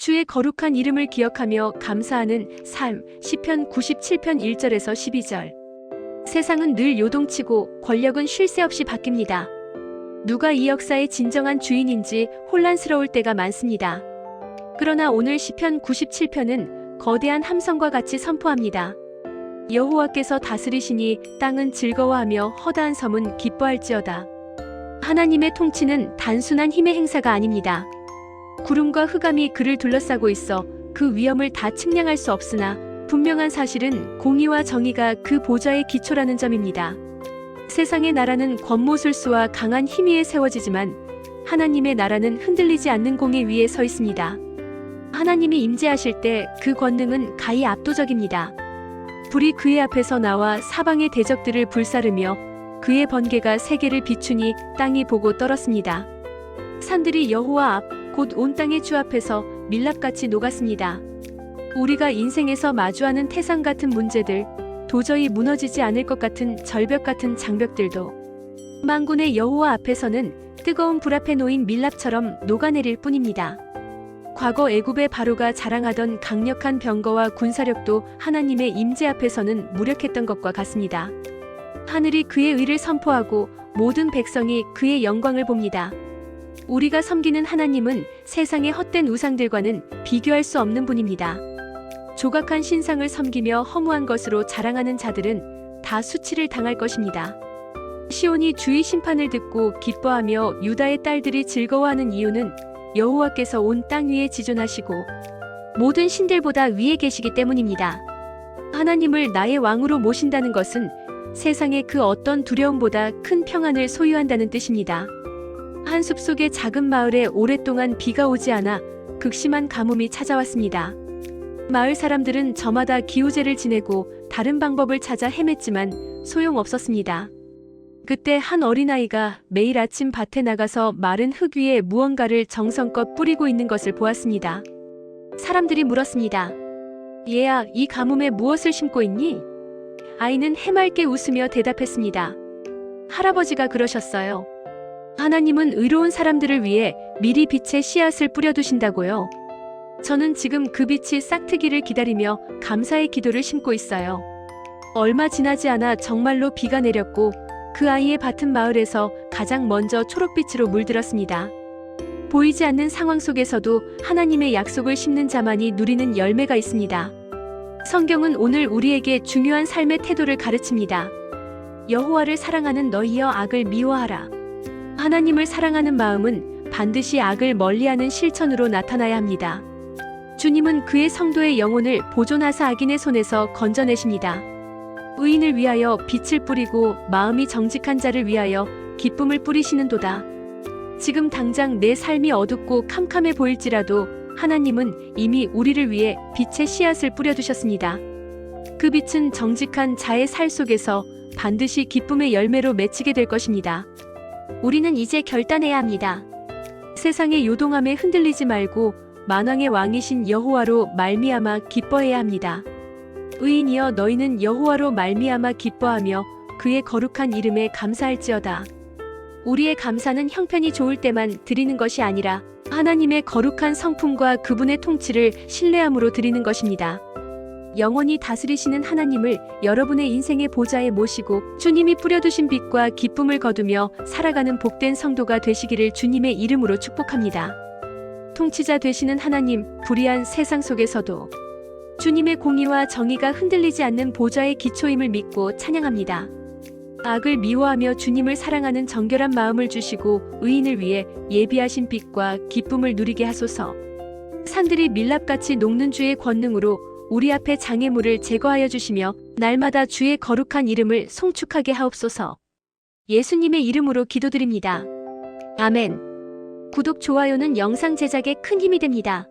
주의 거룩한 이름을 기억하며 감사하는 삶 시편 97편 1절에서 12절. 세상은 늘 요동치고 권력은 쉴 새 없이 바뀝니다. 누가 이 역사의 진정한 주인인지 혼란스러울 때가 많습니다. 그러나 오늘 시편 97편은 거대한 함성과 같이 선포합니다. 여호와께서 다스리시니 땅은 즐거워하며 허다한 섬은 기뻐할지어다. 하나님의 통치는 단순한 힘의 행사가 아닙니다. 구름과 흑암이 그를 둘러싸고 있어 그 위험을 다 측량할 수 없으나 분명한 사실은 공의와 정의가 그 보좌의 기초라는 점입니다. 세상의 나라는 권모술수와 강한 힘 위에 세워지지만 하나님의 나라는 흔들리지 않는 공의 위에 서 있습니다. 하나님이 임재하실 때 그 권능은 가히 압도적입니다. 불이 그의 앞에서 나와 사방의 대적들을 불사르며 그의 번개가 세계를 비추니 땅이 보고 떨었습니다. 산들이 여호와 앞 곧 온 땅의 주 앞에서 밀랍같이 녹았습니다. 우리가 인생에서 마주하는 태산 같은 문제들, 도저히 무너지지 않을 것 같은 절벽 같은 장벽들도 만군의 여호와 앞에서는 뜨거운 불 앞에 놓인 밀랍처럼 녹아내릴 뿐입니다. 과거 애굽의 바로가 자랑하던 강력한 병거와 군사력도 하나님의 임재 앞에서는 무력했던 것과 같습니다. 하늘이 그의 의를 선포하고 모든 백성이 그의 영광을 봅니다. 우리가 섬기는 하나님은 세상의 헛된 우상들과는 비교할 수 없는 분입니다. 조각한 신상을 섬기며 허무한 것으로 자랑하는 자들은 다 수치를 당할 것입니다. 시온이 주의 심판을 듣고 기뻐하며 유다의 딸들이 즐거워하는 이유는 여호와께서 온 땅 위에 지존하시고 모든 신들보다 위에 계시기 때문입니다. 하나님을 나의 왕으로 모신다는 것은 세상의 그 어떤 두려움보다 큰 평안을 소유한다는 뜻입니다. 한 숲속의 작은 마을에 오랫동안 비가 오지 않아 극심한 가뭄이 찾아왔습니다. 마을 사람들은 저마다 기우제를 지내고 다른 방법을 찾아 헤맸지만 소용없었습니다. 그때 한 어린아이가 매일 아침 밭에 나가서 마른 흙 위에 무언가를 정성껏 뿌리고 있는 것을 보았습니다. 사람들이 물었습니다. 얘야, 이 가뭄에 무엇을 심고 있니? 아이는 해맑게 웃으며 대답했습니다. 할아버지가 그러셨어요. 하나님은 의로운 사람들을 위해 미리 빛의 씨앗을 뿌려두신다고요. 저는 지금 그 빛이 싹트기를 기다리며 감사의 기도를 심고 있어요. 얼마 지나지 않아 정말로 비가 내렸고 그 아이의 밭은 마을에서 가장 먼저 초록빛으로 물들었습니다. 보이지 않는 상황 속에서도 하나님의 약속을 심는 자만이 누리는 열매가 있습니다. 성경은 오늘 우리에게 중요한 삶의 태도를 가르칩니다. 여호와를 사랑하는 너희여 악을 미워하라. 하나님을 사랑하는 마음은 반드시 악을 멀리하는 실천으로 나타나야 합니다. 주님은 그의 성도의 영혼을 보존하사 악인의 손에서 건져내십니다. 의인을 위하여 빛을 뿌리고 마음이 정직한 자를 위하여 기쁨을 뿌리시는도다. 지금 당장 내 삶이 어둡고 캄캄해 보일지라도 하나님은 이미 우리를 위해 빛의 씨앗을 뿌려두셨습니다. 그 빛은 정직한 자의 살 속에서 반드시 기쁨의 열매로 맺히게 될 것입니다. 우리는 이제 결단해야 합니다. 세상의 요동함에 흔들리지 말고 만왕의 왕이신 여호와로 말미암아 기뻐해야 합니다. 의인이여 너희는 여호와로 말미암아 기뻐하며 그의 거룩한 이름에 감사할지어다. 우리의 감사는 형편이 좋을 때만 드리는 것이 아니라 하나님의 거룩한 성품과 그분의 통치를 신뢰함으로 드리는 것입니다. 영원히 다스리시는 하나님을 여러분의 인생의 보좌에 모시고 주님이 뿌려두신 빛과 기쁨을 거두며 살아가는 복된 성도가 되시기를 주님의 이름으로 축복합니다. 통치자 되시는 하나님, 불의한 세상 속에서도 주님의 공의와 정의가 흔들리지 않는 보좌의 기초임을 믿고 찬양합니다. 악을 미워하며 주님을 사랑하는 정결한 마음을 주시고 의인을 위해 예비하신 빛과 기쁨을 누리게 하소서. 산들이 밀랍같이 녹는 주의 권능으로 우리 앞에 장애물을 제거하여 주시며 날마다 주의 거룩한 이름을 송축하게 하옵소서. 예수님의 이름으로 기도드립니다. 아멘. 구독, 좋아요는 영상 제작에 큰 힘이 됩니다.